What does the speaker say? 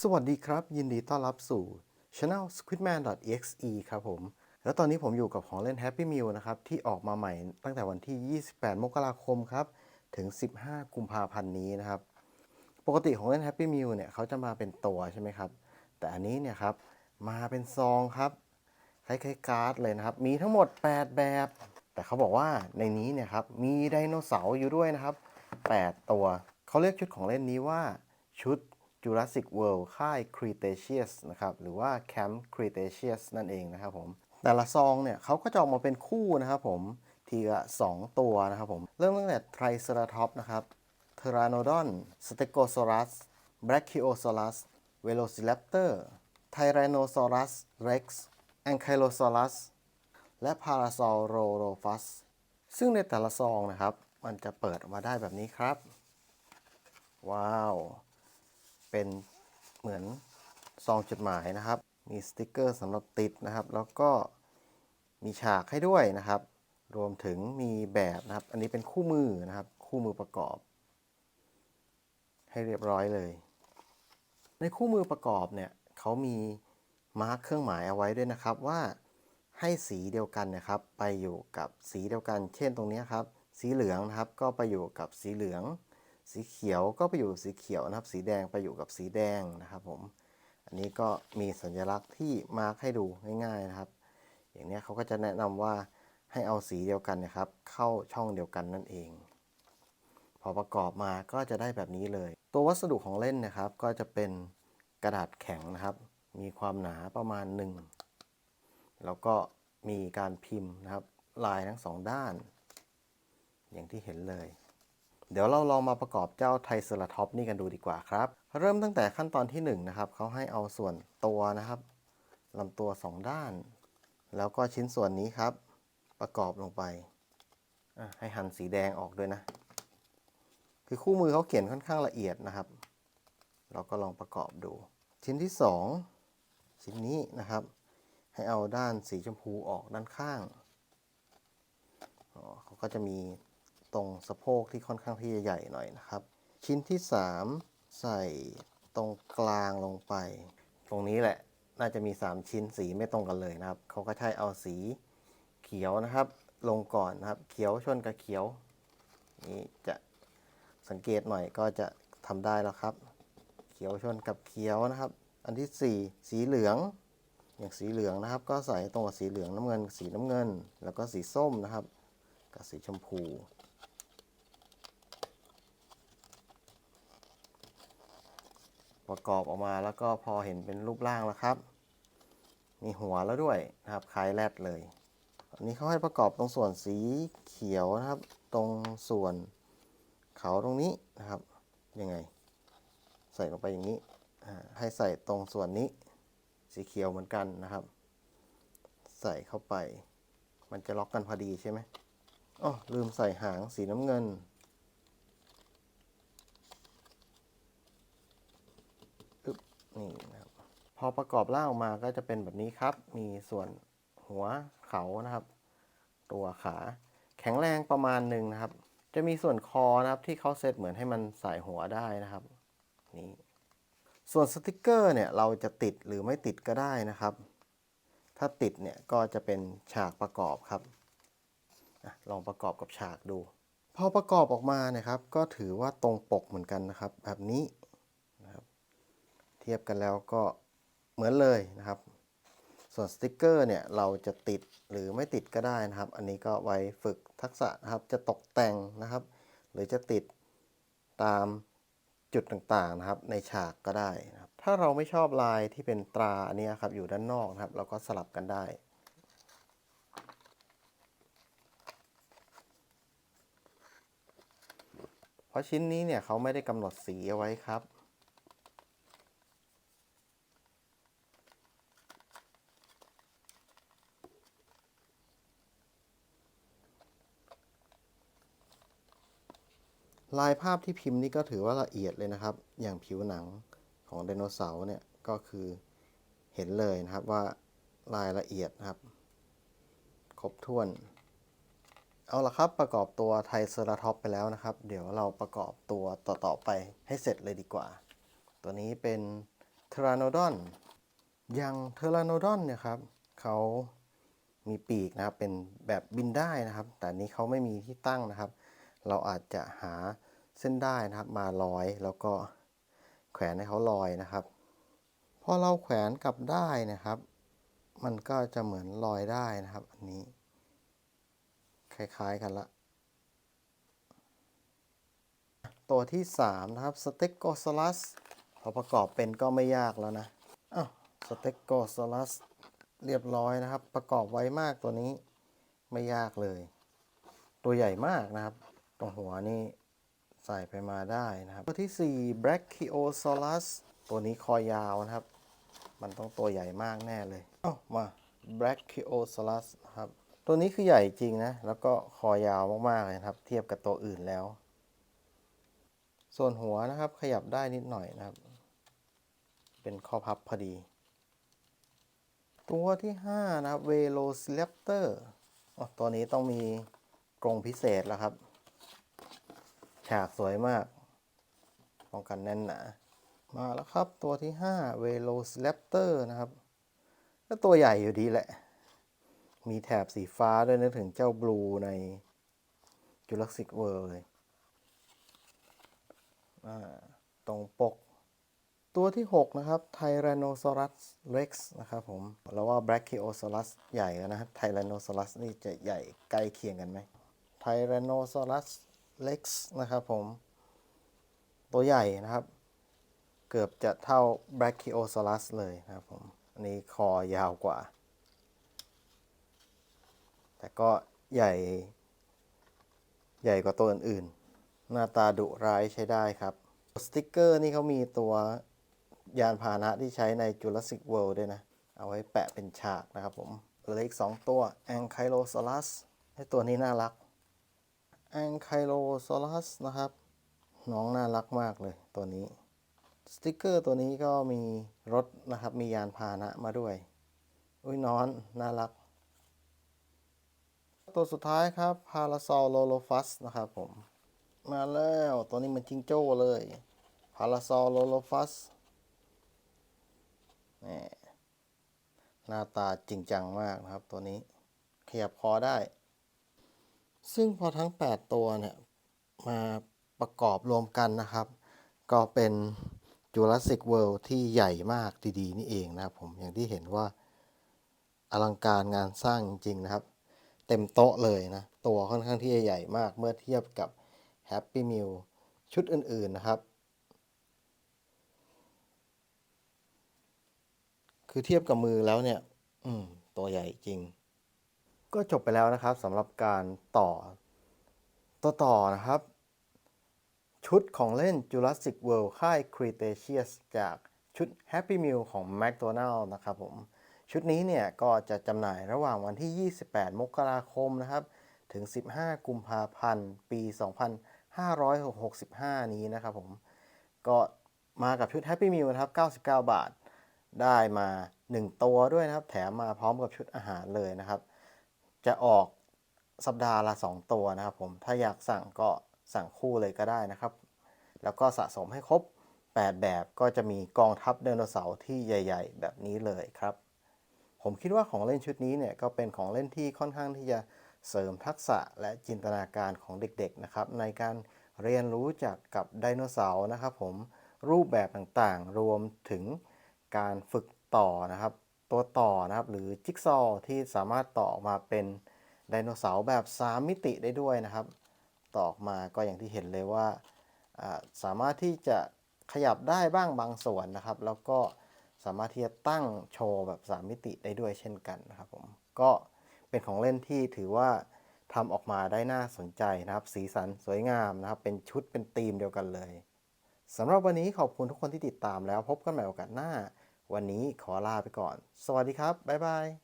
สวัสดีครับ ยินดีต้อนรับสู่ Channel squidman.exe ครับผม แล้วตอนนี้ผมอยู่กับของเล่น Happy Meal นะครับ ที่ออกมาใหม่ตั้งแต่วันที่ 28 มกราคมครับ ถึง 15 กุมภาพันธ์นี้นะครับ ปกติของเล่น Happy Meal เนี่ยเขาจะมาเป็นตัวใช่ไหมครับ แต่อันนี้เนี่ยครับ มาเป็นซองครับ คล้ายๆการ์ดเลยนะครับ มีทั้งหมด 8 แบบ แต่เขาบอกว่าในนี้เนี่ยครับ มีไดโนเสาร์อยู่ด้วยนะครับ 8 ตัว เขาเรียกชุดของเล่นนี้ว่าชุด Jurassic World ค่าย Cretaceous นะครับหรือว่า Camp Cretaceous นั่นเองนะครับผมแต่ละซองเนี่ยเขาก็จะออกมาเป็นคู่นะครับผมทีละ2ตัวนะครับผม เริ่มตั้งแต่ไทรเซราท็อปนะครับเทราโนดอนสเตโกซอรัสแบรคิโอซอรัสเวโลซิแลปเตอร์ไทแรโนซอรัสเร็กซ์แองไคโลซอรัสและพาราซอโรโรฟัสซึ่งในแต่ละซองนะครับ มันจะเปิดออกมาได้แบบนี้ครับ ว้าว เป็นเหมือนซองจดหมายนะครับ มีสติกเกอร์สำหรับติดนะครับ แล้วก็มีฉากให้ด้วยนะครับ รวมถึงมีแบบนะครับ อันนี้เป็นคู่มือนะครับ คู่มือประกอบ ให้เรียบร้อยเลย ในคู่มือประกอบเนี่ยเขามีมาร์คเครื่องหมายเอาไว้ด้วยนะครับว่าให้สีเดียวกันนะครับ ไปอยู่กับสีเดียวกัน เช่นตรงนี้ครับ สีเหลืองนะครับ ก็ไปอยู่กับสีเหลือง สีเขียวก็ไปอยู่สีเขียวนะครับ สีแดงไปอยู่กับสีแดงนะครับผมอันนี้ก็มีสัญลักษณ์ที่มาร์คให้ดูง่ายๆนะครับ อย่างนี้เขาก็จะแนะนำว่าให้เอาสีเดียวกันนะครับ เข้าช่องเดียวกันนั่นเอง พอประกอบมาก็จะได้แบบนี้เลย ตัววัสดุของเล่นนะครับ ก็จะเป็นกระดาษแข็งนะครับ มีความหนาประมาณหนึ่งแล้วก็มีการพิมพ์นะครับ ลายทั้งสองด้าน อย่างที่เห็นเลย เดี๋ยวเราลองมาประกอบเจ้าไทเซอราท็อปนี่กันดูดีกว่าครับ เริ่มตั้งแต่ขั้นตอนที่1นงนะครับเขาให้เอาส่วนตัวนะครับลำตัว 2 ด้าน แล้วก็ชิ้นส่วนนี้ครับ ประกอบลงไป ให้หั่นสีแดงออกด้วยนะ คือคู่มือเขาเขียนค่อนข้างละเอียดนะครับ เราก็ลองประกอบดู ชิ้นที่ 2 ชิ้นนี้นะครับ ให้เอาด้านสีชมพูออกด้านข้างอ๋อเขาก็จะมี ตรงสะโพกที่ค่อนข้างที่จะใหญ่หน่อยนะครับ ชิ้นที่ 3 ใส่ตรงกลางลงไป ตรงนี้แหละน่าจะมี 3 ชิ้นสีไม่ตรงกันเลยนะครับ เขาก็ใช้เอาสีเขียวนะครับ ลงก่อนนะครับ เขียวชนกับเขียว นี่จะสังเกตหน่อยก็จะทำได้แล้วครับ เขียวชนกับเขียวนะครับ อันที่ 4 สีเหลืองอย่างสีเหลืองนะครับ ก็ใส่ตรงกับสีเหลืองน้ำเงิน สีน้ำเงิน แล้วก็สีส้มนะครับ กับสีชมพู ประกอบออกมาแล้วก็พอเห็นเป็นรูปร่างแล้วครับ มีหัวแล้วด้วยนะครับคล้ายแรดเลยอันนี้เขาให้ประกอบตรงส่วนสีเขียวนะครับ ตรงส่วนเขาตรงนี้นะครับยังไง ใส่ลงไปอย่างนี้ให้ใส่ตรงส่วนนี้ สีเขียวเหมือนกันนะครับ ใส่เข้าไป มันจะล็อกกันพอดีใช่ไหมอ๋อลืมใส่หางสีน้ำเงิน อึ๊บ นี่นะครับพอประกอบร่างออกมาก็จะเป็นแบบนี้ครับ มีส่วนหัวเขานะครับ ตัวขา แข็งแรงประมาณหนึ่งนะครับ จะมีส่วนคอนะครับที่เขาเซตเหมือนให้มันใส่หัวได้นะครับนี่ส่วนสติกเกอร์เนี่ยเราจะติดหรือไม่ติดก็ได้นะครับ ถ้าติดเนี่ยก็จะเป็นฉากประกอบครับลองประกอบกับฉากดู พอประกอบออกมาเนี่ยครับ ก็ถือว่าตรงปกเหมือนกันนะครับ แบบนี้ เทียบกันแล้วก็เหมือนเลยนะครับ ส่วนสติกเกอร์เนี่ยเราจะติดหรือไม่ติดก็ได้นะครับ อันนี้ก็ไว้ฝึกทักษะนะครับจะตกแต่งนะครับ หรือจะติดตามจุดต่างๆนะครับ ในฉากก็ได้นะครับ ถ้าเราไม่ชอบลายที่เป็นตราอันนี้ครับอยู่ด้านนอกนะครับ เราก็สลับกันได้เพราะชิ้นนี้เนี่ยเขาไม่ได้กำหนดสีเอาไว้ครับ ลายภาพที่พิมพ์นี่ก็ถือว่าละเอียดเลยนะครับ อย่างผิวหนังของไดโนเสาร์เนี่ยก็คือเห็นเลยนะครับว่ารายละเอียดนะครับ ครบถ้วน เอาละครับประกอบตัวไทเซอราท็อปไปแล้วนะครับ เดี๋ยวเราประกอบตัวต่อๆไปให้เสร็จเลยดีกว่า ตัวนี้เป็นเทราโนดอนอย่างเทราโนดอนเนี่ยครับเขามีปีกนะครับเป็นแบบบินได้นะครับ แต่นี้เขาไม่มีที่ตั้งนะครับ เราอาจจะหาเส้นได้นะครับมาร้อยแล้วก็แขวนให้เขาลอยนะครับพอเราแขวนกลับได้นะครับ มันก็จะเหมือนลอยได้นะครับ อันนี้ คล้ายๆกันละ ตัวที่ 3 นะครับสเต็กโกซลัสพอประกอบเป็นก็ไม่ยากแล้วนะอ้าวสเต็กโกซลัสเรียบร้อยนะครับ ประกอบไวมากตัวนี้ไม่ยากเลย ตัวใหญ่มากนะครับ รงหัวนี่ใส่ไปมาได้นะครับ ตัวที่ 4 Brachiosaurus ตัวนี้คอยาวนะครับ มันต้องตัวใหญ่มากแน่เลยเอ้ามา Brachiosaurus นะครับ ตัวนี้คือใหญ่จริงนะ แล้วก็คอยาวมากๆเลยครับ เทียบกับตัวอื่นแล้ว ส่วนหัวนะครับขยับได้นิดหน่อยนะครับ เป็นข้อพับพอดี ตัวที่ 5 นะครับ Velociraptor อ๋อตัวนี้ต้องมีกรงพิเศษแล้วครับ ฉากสวยมาก ป้องกันแน่นหนา มาแล้วครับตัวที่5 Velociraptor นะครับ ก็ตัวใหญ่อยู่ดีแหละ มีแถบสีฟ้าด้วยนึกถึงเจ้าบลูใน Jurassic World เลยอ่าตรงปก ตัวที่ 6 นะครับ Tyrannosaurus Rex นะครับผมเราว่า Brachiosaurus ใหญ่แล้วนะครับ Tyrannosaurus นี่จะใหญ่ใกล้เคียงกันไหม Tyrannosaurus Rex น เล็กนะครับผม ตัวใหญ่นะครับ เกือบจะเท่า Brachiosaurus เลยนะครับผม อันนี้คอยาวกว่า แต่ก็ใหญ่ ใหญ่กว่าตัวอื่นๆ หน้าตาดุร้ายใช้ได้ครับ สติกเกอร์นี่เขามีตัวยานพาหนะที่ใช้ใน Jurassic World ด้วยนะ เอาไว้แปะเป็นฉากนะครับผมเหลืออีก 2 ตัว Ankylosaurus ให้ตัวนี้น่ารัก Ankylosaurus นะครับ น้องน่ารักมากเลยตัวนี้ สติกเกอร์ตัวนี้ก็มีรถนะครับ มียานพาหนะมาด้วย อุ้ยนอน น่ารัก ตัวสุดท้ายครับ Parasol Lolophus นะครับผม มาแล้วตัวนี้มันจิงโจ้เลย Parasol Lolophus นี่หน้าตาจริงจังมากนะครับตัวนี้ ขยับคอได้ ซึ่งพอทั้ง 8 ตัวเนี่ยมาประกอบรวมกันนะครับ ก็เป็น Jurassic World ที่ใหญ่มากดีๆ นี่เองนะครับผมอย่างที่เห็นว่าอลังการงานสร้างจริง ๆ นะครับ เต็มโต๊ะเลยนะ ตัวค่อนข้างที่จะใหญ่มากเมื่อเทียบกับ Happy Meal ชุดอื่น ๆ นะครับ คือเทียบกับมือแล้วเนี่ย อืม ตัวใหญ่จริง ก็จบไปแล้วนะครับสำหรับการต่อตัวต่อนะครับ ชุดของเล่น Jurassic World ค่าย Cretaceous จากชุด Happy Meal ของ McDonald's นะครับผม ชุดนี้เนี่ยก็จะจำหน่ายระหว่างวันที่ 28 มกราคมนะครับ ถึง 15 กุมภาพันธ์ ปี 2565 นี้นะครับผม ก็มากับชุด Happy Meal นะครับ 99 บาท ได้มา 1 ตัวด้วยนะครับ แถมมาพร้อมกับชุดอาหารเลยนะครับ จะออกสัปดาห์ละ 2 ตัวนะครับผม ถ้าอยากสั่งก็สั่งคู่เลยก็ได้นะครับ แล้วก็สะสมให้ครบ 8 แบบก็จะมีกองทัพไดโนเสาร์ที่ใหญ่ ๆ แบบนี้เลยครับ ผมคิดว่าของเล่นชุดนี้เนี่ยก็เป็นของเล่นที่ค่อนข้างที่จะเสริมทักษะและจินตนาการของเด็กๆนะครับ ในการเรียนรู้จากกับไดโนเสาร์นะครับผมรูปแบบต่างๆ รวมถึงการฝึกต่อนะครับ ตัวต่อนะครับ หรือจิ๊กซอว์ที่สามารถต่อออกมาเป็นไดโนเสาร์แบบ 3 มิติได้ด้วยนะครับ ต่อออกมาก็อย่างที่เห็นเลยว่าอ่าสามารถที่จะขยับได้บ้างบางส่วนนะครับ แล้วก็สามารถที่จะตั้งโชว์แบบ 3 มิติได้ด้วยเช่นกันนะครับผมก็เป็นของเล่นที่ถือว่าทำออกมาได้น่าสนใจนะครับ สีสันสวยงามนะครับ เป็นชุดเป็นธีมเดียวกันเลยสำหรับวันนี้ขอบคุณทุกคนที่ติดตามแล้วพบกันใหม่โอกาสหน้า วันนี้ขอลาไปก่อน สวัสดีครับ บ๊ายบาย